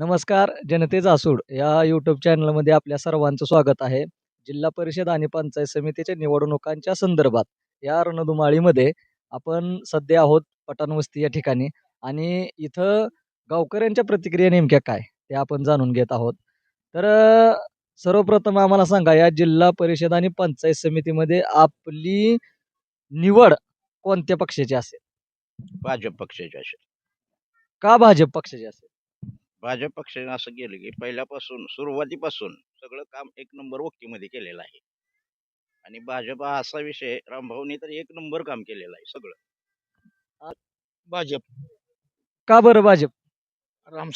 नमस्कार जनतेचा आसूड. या यूट्यूब चॅनलमध्ये आपल्या सर्वांचं स्वागत आहे. जिल्हा परिषद आणि पंचायत समितीच्या निवडणुकांच्या संदर्भात या रणधुमाळीमध्ये आपण सध्या आहोत पठाणवस्ती या ठिकाणी. आणि इथं गावकऱ्यांच्या प्रतिक्रिया नेमक्या काय ते आपण जाणून घेत आहोत. तर सर्वप्रथम आम्हाला सांगा या जिल्हा परिषद आणि पंचायत समितीमध्ये आपली निवड कोणत्या पक्षाची असेल? भाजप पक्षाचे असेल. का भाजप पक्षाची असेल? भाजप पक्षाने असं केलं की पहिल्यापासून सुरुवातीपासून सगळं काम एक नंबर वक्तीमध्ये केलेलं आहे. आणि भाजप हा असा विषय रामभाऊनी तर एक नंबर काम केलेलं आहे सगळं. भाजप. का बरं भाजप? राम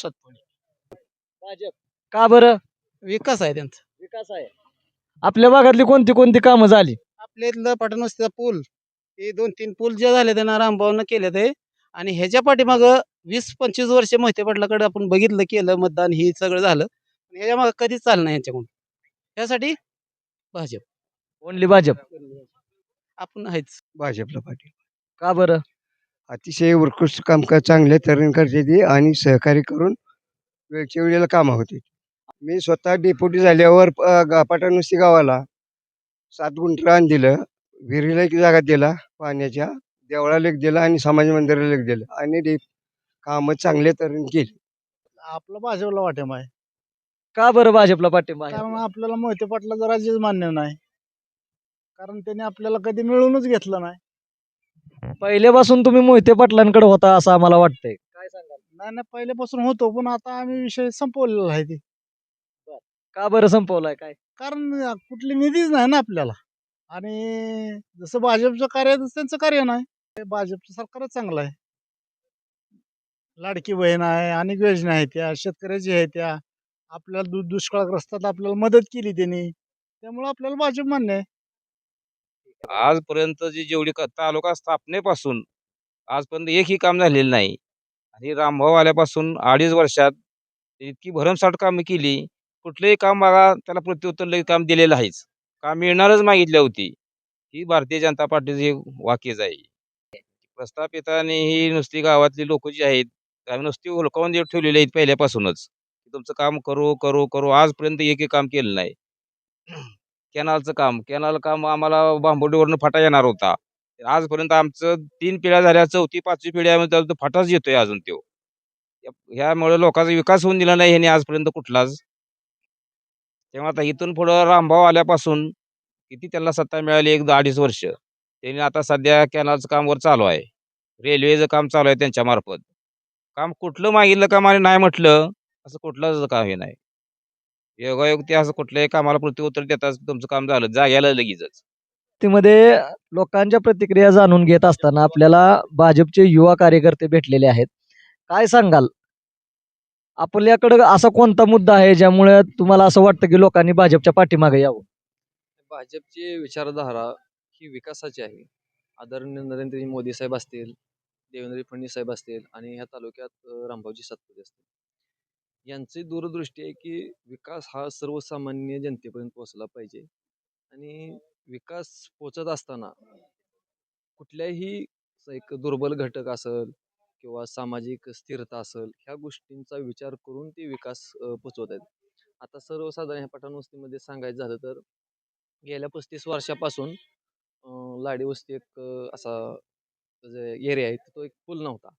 भाजप. का बरं? विकास आहे त्यांचा. विकास आहे. आपल्या भागातली कोणती कोणती कामं झाली? आपल्या इथलं पाटणवस्तीचा पूल. हे दोन तीन पूल जे झाले त्यांना रामभाऊनं केले ते. आणि ह्याच्या पाठीमाग वीस पंचवीस वर्ष मोहिते पाटलाकडे आपण बघितलं केलं मतदान हे सगळं झालं. पण ह्याच्या मागं कधीच चाललं नाही यांच्याकडून. त्यासाठी भाजप. ओनली भाजप. आपण आहेच. भाजपला पाटील का बरं? अतिशय उत्कृष्ट कामकाज चांगल्या तऱ्हेने करते ती आणि सहकार्य करून वेळच्या वेळेला कामं होती. मी स्वतः डेप्युटी झाल्यावर प- गा- गावाला सात गुंठ रान दिलं विहिरीला एक जागा दिला पाण्याच्या. देवळाला एक दिला आणि समाज मंदिराला एक दिलं. आणि ते कामं चांगल्या तऱ्हेने केली. आपलं भाजपला वाटेम आहे. का बरं भाजपला पाठिंबा आहे? कारण आपल्याला मोहिते पाटला जरा राज्यच मान्य नाही. कारण त्यांनी आपल्याला कधी मिळूनच घेतलं नाही. पहिल्यापासून तुम्ही मोहिते पाटलांकडे होता असं आम्हाला वाटतंय. काय सांगाल? नाही नाही पहिल्यापासून होतो पण आता आम्ही विषय संपवलेला आहे ते. का बरं संपवलाय? काय? कारण कुठली निधीच नाही ना आपल्याला. आणि जसं भाजपचं कार्य आहे तसं त्यांचं कार्य नाही. भाजपचं सरकारच चांगलं आहे. लाडकी बहीण आहे अनेक योजना आहेत त्या शेतकऱ्याची आहे त्या आपल्याला दु दुष्काळग्रस्तात आपल्याला मदत केली त्यांनी त्यामुळे आपल्याला भाजप मान्य आहे. आजपर्यंत जी जेवढी तालुका स्थापनेपासून आजपर्यंत एकही काम झालेलं नाही. आणि रामभाऊ आल्यापासून अडीच वर्षात इतकी भरमसाठ कामं केली कुठलंही काम बघा त्याला प्रत्युत्तर काम दिलेलं आहेच. काम मिळणारच मागितली होती. ही भारतीय जनता पार्टीची वाक्यच आहे. प्रस्थापितांनीही नुसती गावातली लोक जी आहेत आम्ही नुसती हुलकावून देत ठेवलेली आहेत पहिल्यापासूनच. तुमचं काम करू करू करू. आजपर्यंत एकही काम केलं नाही. कॅनलचं काम. कॅनल काम आम्हाला बांबोडीवरनं फाटा येणार होता. आजपर्यंत आमचं तीन पिढ्या झाल्या चौथी पाचवी पिढ्यामध्ये म्हणजे तो फाटाच येतोय अजून तो. ह्यामुळे लोकांचा विकास होऊन दिला नाही ह्याने आजपर्यंत कुठलाच. तेव्हा आता इथून पुढं रामभाव आल्यापासून किती त्यांना सत्ता मिळाली? एक अडीच वर्ष. त्यांनी आता सध्या कॅनलचं काम वर चालू आहे. रेल्वेचं काम चालू आहे त्यांच्या मार्फत. काम कुठलं मागितलं काम आणि नाही म्हटलं असं कुठलंच काम हे नाही. योगायोग ते असं कुठल्याही कामाला प्रत्युत्तर देताच तुमचं काम झालं जाग्याला लगेचच. मध्ये लोकांच्या प्रतिक्रिया जाणून घेत असताना आपल्याला भाजपचे युवा कार्यकर्ते भेटलेले आहेत. काय सांगाल? आपल्याकडं असा कोणता मुद्दा आहे ज्यामुळे तुम्हाला असं वाटतं की लोकांनी भाजपच्या पाठीमागे यावं? भाजपची विचारधारा ही विकासाची आहे. आदरणीय नरेंद्र मोदी साहेब असतील देवेंद्र फडणवीस साहेब असतील आणि ह्या तालुक्यात रामभाऊजी सातपुते असतील. यांची दूरदृष्टी आहे की विकास हा सर्वसामान्य जनतेपर्यंत पोहोचला पाहिजे आणि विकास पोचत असताना कुठल्याही एक दुर्बल घटक असेल किंवा सामाजिक स्थिरता असेल ह्या गोष्टींचा विचार करून ते विकास पोचवत आहेत. आता सर्वसाधारण ह्या पठाणवस्तीमध्ये सांगायचं झालं तर गेल्या पस्तीस वर्षापासून लाडी वस्ती एक असा जे एरिया आहे तो एक पूल नव्हता.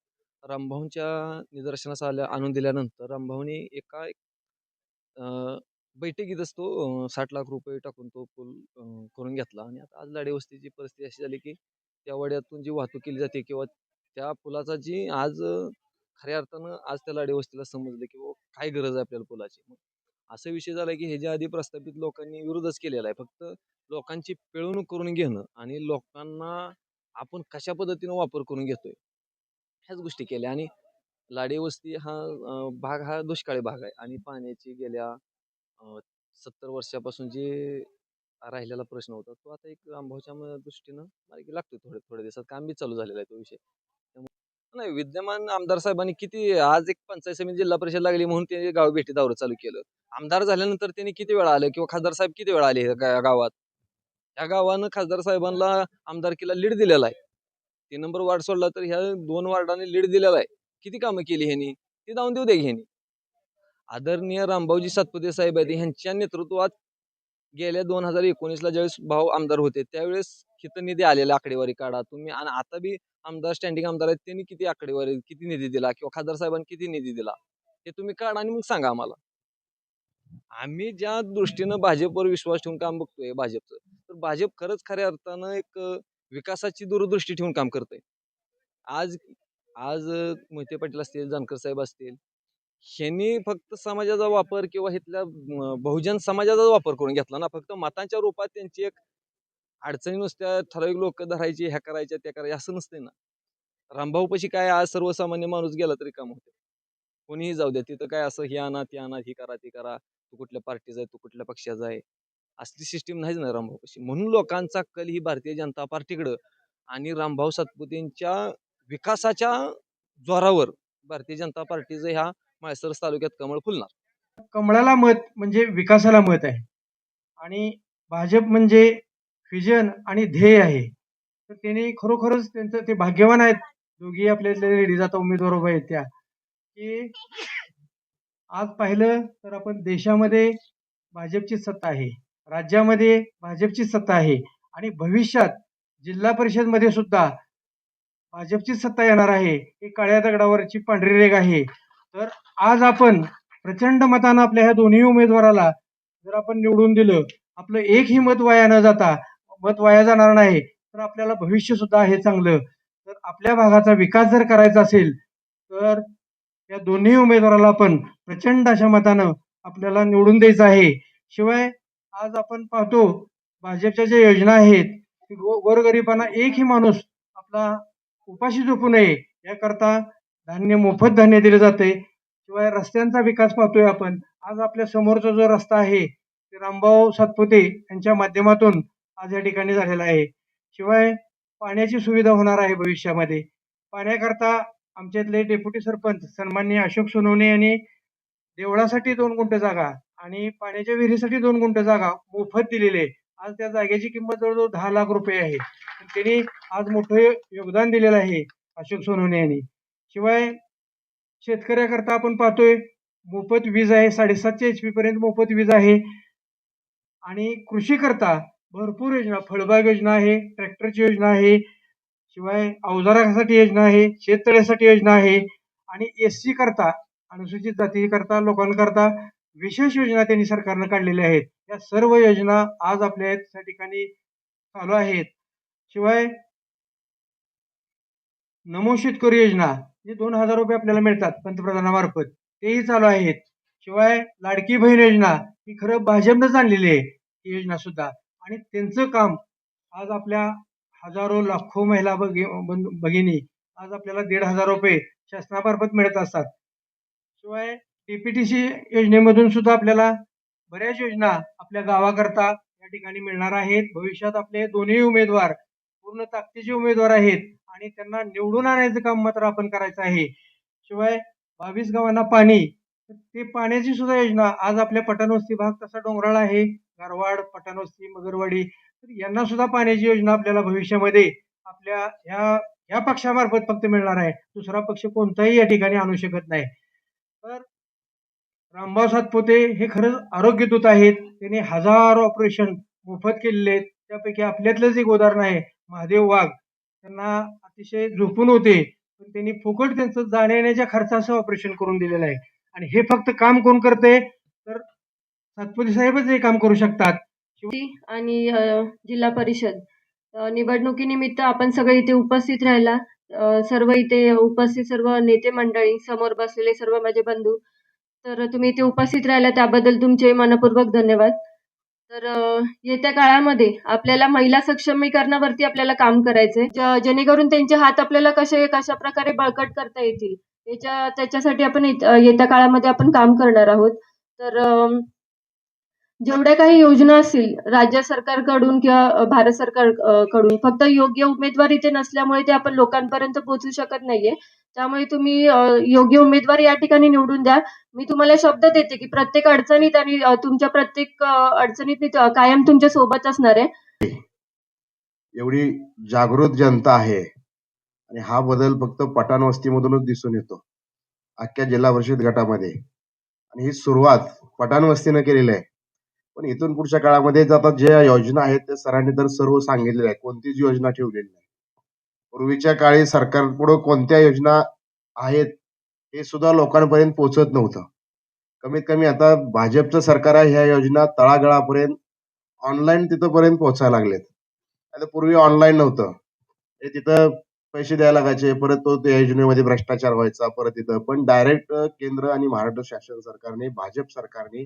रामभाऊंच्या निदर्शनास आल्या आणून दिल्यानंतर रामभाऊनी एका एक अं, बैठकीतच तो साठ लाख रुपये टाकून तो पूल अं, करून घेतला. आणि आता आज लाडी वस्तीची परिस्थिती अशी झाली की त्या वड्यातून जी वाहतूक केली जाते किंवा त्या पुलाचा जी आज अं, खऱ्या अर्थानं आज त्या लाडी वस्तीला समजलं की बाबा काय गरज आहे आपल्याला पुलाची? मग असा विषय झाला की ह्याच्या आधी प्रस्थापित लोकांनी विरोधच केलेला आहे. फक्त लोकांची पिळवणूक करून घेणं आणि लोकांना आपण कशा पद्धतीनं वापर करून घेतोय ह्याच गोष्टी केल्या आणि लाडी वस्ती हा भाग हा दुष्काळी भाग आहे आणि पाण्याची गेल्या सत्तर वर्षापासून जे राहिलेला प्रश्न होता तो आता एक रामभाऊच्या दृष्टीनं मार्गी लागतोय थोडे थोड्या दिवसात. काम बी चालू झालेलं आहे तो विषय. नाही विद्यमान आमदार साहेबांनी किती आज एक पंचायत समिती जिल्हा परिषद लागली म्हणून त्यांनी गाव भेटी दौरा चालू केलं. आमदार झाल्यानंतर त्यांनी किती वेळा आले किंवा खासदार साहेब किती वेळा आले गा- गावात? ह्या गावानं खासदार साहेबांना आमदारकीला लीड दिलेला आहे. तीन नंबर वार्ड सोडला तर ह्या दोन वार्डाने लीड दिलेला आहे. किती कामं केली ह्यांनी? ती जाऊन देऊ दे ह्यांनी. आदरणीय रामभाऊजी सातपुते साहेब आहेत ह्यांच्या नेतृत्वात गेल्या दोन हजार एकोणीसला ज्यावेळेस भाऊ आमदार होते त्यावेळेस किती निधी आलेला आकडेवारी काढा. तुम्ही आणि आता बी आमदार स्टँडिंग आमदार आहेत त्यांनी किती आकडेवारी किती निधी दिला किंवा खासदार साहेबांनी किती निधी दिला हे तुम्ही काढा आणि मग सांगा आम्हाला. आम्ही ज्या दृष्टीनं भाजपवर विश्वास ठेवून काम बघतोय भाजपचं तर भाजप खरंच खऱ्या अर्थानं एक विकासाची दूरदृष्टी ठेवून काम करतोय. आज आज मोहिते पाटील असतील जानकर साहेब असतील ह्यांनी फक्त समाजाचा वापर किंवा इथल्या बहुजन समाजाचा वापर करून घेतला ना फक्त मतांच्या रूपात त्यांची एक अडचणी नुसत्या ठराविक लोक धरायची ह्या करायच्या त्या करायच्या असं नसते ना. रामभाऊपाशी काय आज सर्वसामान्य माणूस गेला तरी काम होते कोणीही जाऊ द्या तिथं काय असं हे आणा ते आणा ही करा ती करा. तू कुठल्या पार्टीचा आहे तू कुठल्या पक्षाचा आहे. असली सिस्टीम नाहीच ना रामभाऊपाशी. म्हणून लोकांचा कल ही भारतीय जनता पार्टीकडं आणि रामभाऊ सातपुतेंच्या विकासाच्या जोरावर भारतीय जनता पार्टीचं ह्या माळसरस तालुक्यात कमळ फुलणार. कमळाला मत म्हणजे विकासाला मत आहे. आणि भाजप म्हणजे विजन आणि ध्येय आहे. तर त्यांनी खरोखरच त्यांचं ते भाग्यवान आहेत. दोघी आपल्यातल्या लेडीज आता उमेदवार उभ्या आहेत त्या. की आज पाहिलं तर आपण देशामध्ये भाजपची सत्ता आहे. राज्यामध्ये भाजपची सत्ता आहे. आणि भविष्यात जिल्हा परिषदमध्ये सुद्धा भाजपची सत्ता येणार आहे. ही काळ्या दगडावरची पांढरी रेग आहे. तर आज आपण प्रचंड मतानं आपल्या ह्या दोन्ही उमेदवाराला जर आपण निवडून दिलं आपलं एकही मत वाया न जाता मत वाया जाणार नाही तर आपल्याला भविष्य सुद्धा आहे चांगलं. तर आपल्या भागाचा विकास जर करायचा असेल तर या दोन्ही उमेदवाराला आपण प्रचंड अशा मतानं आपल्याला निवडून द्यायचं आहे. शिवाय आज आपण पाहतो भाजपच्या ज्या योजना आहेत गो गोरगरिबांना एकही माणूस आपला उपाशी झोपू नये याकरता धान्य मोफत धान्य दिले जाते. शिवाय रस्त्यांचा विकास पाहतोय आपण. आज आपल्या समोरचा जो रस्ता आहे ते रामभाऊ सातपुते यांच्या माध्यमातून आज या ठिकाणी झालेला आहे. शिवाय पाण्याची सुविधा होणार आहे भविष्यामध्ये. पाण्याकरता आमच्या इथले डेप्युटी सरपंच सन्माननीय अशोक सोनवणे यांनी देवळासाठी दोन गुंठ जागा आणि पाण्याच्या विहिरीसाठी दोन गुंठ जागा मोफत दिलेली आहे. आज त्या जागेची किंमत जवळजवळ दहा लाख रुपये आहे. पण त्यांनी आज मोठं योगदान दिलेलं आहे अशोक सोनवणे यांनी. शिवाय शेतकऱ्याकरता आपण पाहतोय मोफत वीज आहे साडेसातशे एच पी पर्यंत मोफत वीज आहे. आणि कृषी करता भरपूर योजना फळबाग योजना आहे ट्रॅक्टरची योजना आहे शिवाय अवजारासाठी योजना आहे शेततळ्यासाठी योजना आहे आणि एस सी करता अनुसूचित जाती करता लोकांकरता विशेष योजना त्यांनी सरकारनं काढलेल्या आहेत. या सर्व योजना आज आपल्या त्या ठिकाणी चालू आहेत. शिवाय नमो शेतकरी योजना जे दोन हजार रुपये आपल्याला मिळतात पंतप्रधानामार्फत. तेही चालू आहेत. शिवाय लाडकी बहीण योजना ही खरं भाजपनंच आणलेली आहे ही योजना सुद्धा. आणि त्यांचं काम आज आपल्या हजारो लाखो महिला भगी भगिनी आज आपल्याला दीड हजार रुपये शासनामार्फत मिळत असतात. शिवाय डीपीटीसी योजनेमधून सुद्धा आपल्याला बऱ्याच योजना आपल्या गावाकरता या ठिकाणी मिळणार आहेत. भविष्यात आपले दोन्ही उमेदवार पूर्ण ताकदीचे उमेदवार आहेत आणि त्यांना निवडून आणायचं काम मात्र आपण करायचं आहे. शिवाय बावीस गावांना पाणी ते पाण्याची सुद्धा योजना आज आपल्या पठाणवस्ती भाग तसा डोंगराळ आहे. गारवाड पठाणवस्ती मगरवाडी तर यांना सुद्धा पाण्याची योजना आपल्याला भविष्यामध्ये आपल्या ह्या ह्या पक्षामार्फत फक्त मिळणार आहे. दुसरा पक्ष कोणताही या ठिकाणी आणू शकत नाही. तर रामभाऊ सातपुते हे खरंच आरोग्यदूत आहेत. त्यांनी हजारो ऑपरेशन मोफत केलेले आहेत. त्यापैकी आपल्यातलंच एक उदाहरण आहे महादेव वाघ. त्यांना अतिशय झोपून होते पण त्यांनी फुकट त्यांचं जाण्या येण्याच्या खर्चासह ऑपरेशन करून दिलेलं आहे. आणि हे फक्त काम कोण करते सातपुते साहेबच हे काम करू शकतात. आणि अ, जिल्हा परिषद. अ, निवडणुकीनिमित्त आपण सगळे इथे उपस्थित राहिला. अ, सर्व इथे उपस्थित सर्व नेते मंडळी समोर बसलेले सर्व माझे बंधू. तर तुम्ही इथे उपस्थित राहिला त्याबद्दल तुमचे मनपूर्वक धन्यवाद. तर अ, येत्या काळामध्ये आपल्याला महिला सक्षमीकरणावरती आपल्याला काम करायचंय. ज- जेणेकरून त्यांचे हात आपल्याला कसे कशा प्रकारे बळकट करता येतील त्याच्या त्याच्यासाठी आपण इत- अ, येत्या काळामध्ये आपण काम करणार आहोत. तर अम, जेवढ्या काही योजना असतील राज्य सरकारकडून किंवा भारत सरकारकडून फक्त योग्य उमेदवार इथे नसल्यामुळे ते आपण लोकांपर्यंत पोहोचू शकत नाहीये. त्यामुळे तुम्ही योग्य उमेदवार या ठिकाणी निवडून द्या. मी तुम्हाला शब्द देते की प्रत्येक अडचणीत आणि तुमच्या प्रत्येक अडचणीत मी कायम तुमच्यासोबत असणार आहे. एवढी जागृत जनता आहे आणि हा बदल फक्त पठाण वस्तीमधूनच दिसून येतो. अख्ख्या जिल्हा परिषद गटामध्ये. आणि ही सुरुवात पठाणवस्तीनं केलेली आहे. पण इथून पुढच्या काळामध्ये आता ज्या योजना आहेत त्या सरांनी तर सर्व सांगितलेल्या आहे. कोणतीच योजना ठेवलेली नाही. पूर्वीच्या काळी सरकारपुढे कोणत्या योजना आहेत हे सुद्धा लोकांपर्यंत पोहोचत नव्हतं. कमीत कमी आता भाजपचं सरकार आहे ह्या योजना तळागळापर्यंत ऑनलाईन तिथंपर्यंत पोहोचायला लागलेत. आता पूर्वी ऑनलाईन नव्हतं. हे तिथं पैसे द्यायला लागायचे परत तो त्या योजनेमध्ये भ्रष्टाचार व्हायचा परत तिथं. पण डायरेक्ट केंद्र आणि महाराष्ट्र शासन सरकारने भाजप सरकारने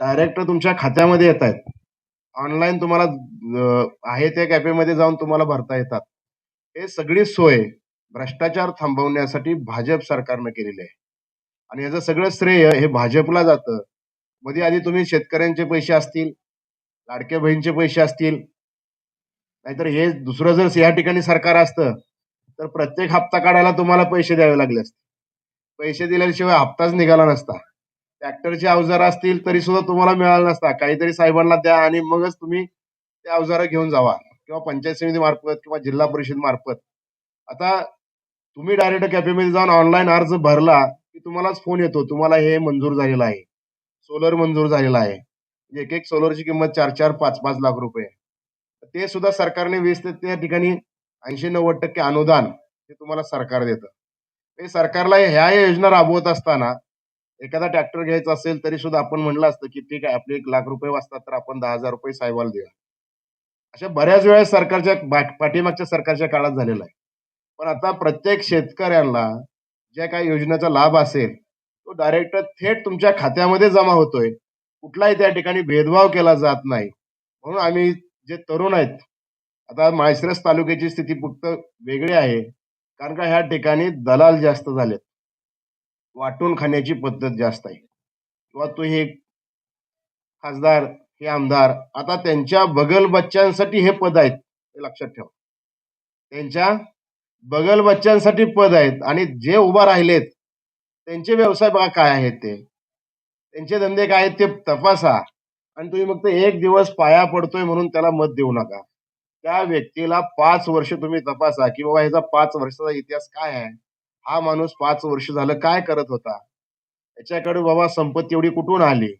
डायरेक्ट तुमच्या खात्यामध्ये येत आहेत ऑनलाईन तुम्हाला आहे त्या कॅफेमध्ये जाऊन तुम्हाला भरता येतात. हे सगळी सोय भ्रष्टाचार थांबवण्यासाठी भाजप सरकारनं केलेली आहे. आणि याचं सगळं श्रेय हे भाजपला जातं. मध्ये आधी तुम्ही शेतकऱ्यांचे पैसे असतील लाडक्या बहिणीचे पैसे असतील नाहीतर हे दुसरं जर या ठिकाणी सरकार असतं तर प्रत्येक हप्ता काढायला तुम्हाला पैसे द्यावे लागले असते. पैसे दिल्याशिवाय हप्ताच निघाला नसता. ट्रॅक्टरचे अवजार असतील तरी सुद्धा तुम्हाला मिळाला नसता काहीतरी साहेबांना द्या आणि मगच तुम्ही ते अवजारं घेऊन जावा. किंवा पंचायत समिती मार्फत किंवा जिल्हा परिषद मार्फत. आता तुम्ही डायरेक्ट कॅफेमध्ये जाऊन ऑनलाईन अर्ज भरला की तुम्हालाच फोन येतो. तुम्हाला हे मंजूर झालेलं आहे. सोलर मंजूर झालेला आहे. एक एक सोलरची किंमत चार चार पाच पाच लाख रुपये. ते सुद्धा सरकारने वीस ते त्या ठिकाणी ऐंशी नव्वद टक्के अनुदान हे तुम्हाला सरकार देतं. सरकारला ह्या योजना राबवत असताना एखादा ट्रॅक्टर घ्यायचा असेल तरी सुद्धा आपण म्हणलं असतं की ठीक आहे आपले एक लाख रुपये वाचतात तर आपण दहा हजार रुपये साहेबाला देऊया. अशा बऱ्याच वेळा सरकारच्या पाठीमागच्या सरकारच्या काळात झालेला आहे. पण आता प्रत्येक शेतकऱ्यांना ज्या काही योजनेचा लाभ असेल तो डायरेक्ट थेट तुमच्या खात्यामध्ये जमा होतोय. कुठलाही त्या ठिकाणी भेदभाव केला जात नाही. म्हणून आम्ही जे तरुण आहेत आता माळशिरस तालुक्याची स्थिती फक्त वेगळी आहे. कारण का ह्या ठिकाणी दलाल जास्त झालेत. वाटून खाण्याची पद्धत जास्त आहे. किंवा तो हे खासदार हे आमदार आता त्यांच्या बगल बच्च्यांसाठी हे पद आहेत हे लक्षात ठेवा. त्यांच्या बगल बच्च्यांसाठी पद आहेत आणि जे उभा राहिलेत त्यांचे व्यवसाय बघा काय आहेत ते. त्यांचे धंदे काय आहेत ते तपासा. आणि तुम्ही फक्त एक दिवस पाया पडतोय म्हणून त्याला मत देऊ नका. त्या व्यक्तीला पाच वर्ष तुम्ही तपासा की बाबा ह्याचा पाच वर्षाचा इतिहास काय आहे? हा माणूस पाच वर्ष झालं काय करत होता? याच्याकडे बाबा संपत्ती एवढी कुठून आली?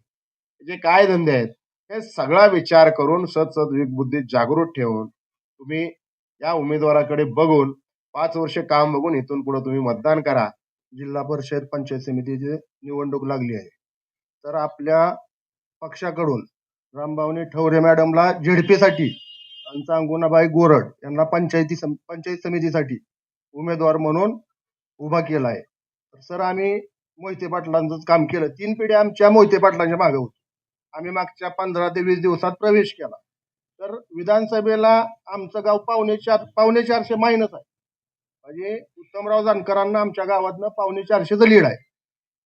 जे काय धंदे आहेत हे सगळा विचार करून सत बुद्धी जागृत ठेवून तुम्ही या उमेदवाराकडे बघून पाच वर्ष काम बघून इथून पुढे तुम्ही मतदान करा. जिल्हा परिषद पंचायत समितीची निवडणूक लागली आहे. तर आपल्या पक्षाकडून रामभावनी ठवरे मॅडमला झेडपीसाठी त्यांचा अंगुणाबाई गोरड यांना पंचायती सम- पंचायत समितीसाठी उमेदवार म्हणून उभा केला आहे तर सर आम्ही मोहिते पाटलांचंच काम केलं. तीन पिढ्या आमच्या मोहिते पाटलांच्या मागे होतो. आम्ही मागच्या पंधरा ते वीस दिवसात प्रवेश केला. तर विधानसभेला आमचं गाव पावणे चार पावणे चारशे मायनस आहे. म्हणजे उत्तमराव जानकरांना आमच्या गावातनं पावणे चारशेचं लीड आहे.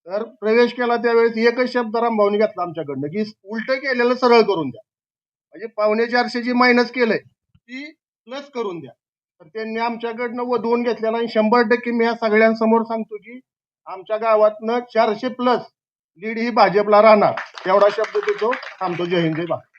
तर प्रवेश केला त्यावेळेस एकच शब्द रामभाऊनी घेतला आमच्याकडनं की उलट केलेलं सरळ करून द्या. म्हणजे पावणे चारशे जी मायनस केलंय ती प्लस करून द्या. त्यांनी आमच्याकडनं वधवून घेतलेला आणि शंभर टक्के मी या सगळ्यांसमोर सांगतो की आमच्या गावातनं चारशे प्लस लीड ही भाजपला राहणार. एवढा शब्द देतो. थांबतो. जय हिंद. जय भारत.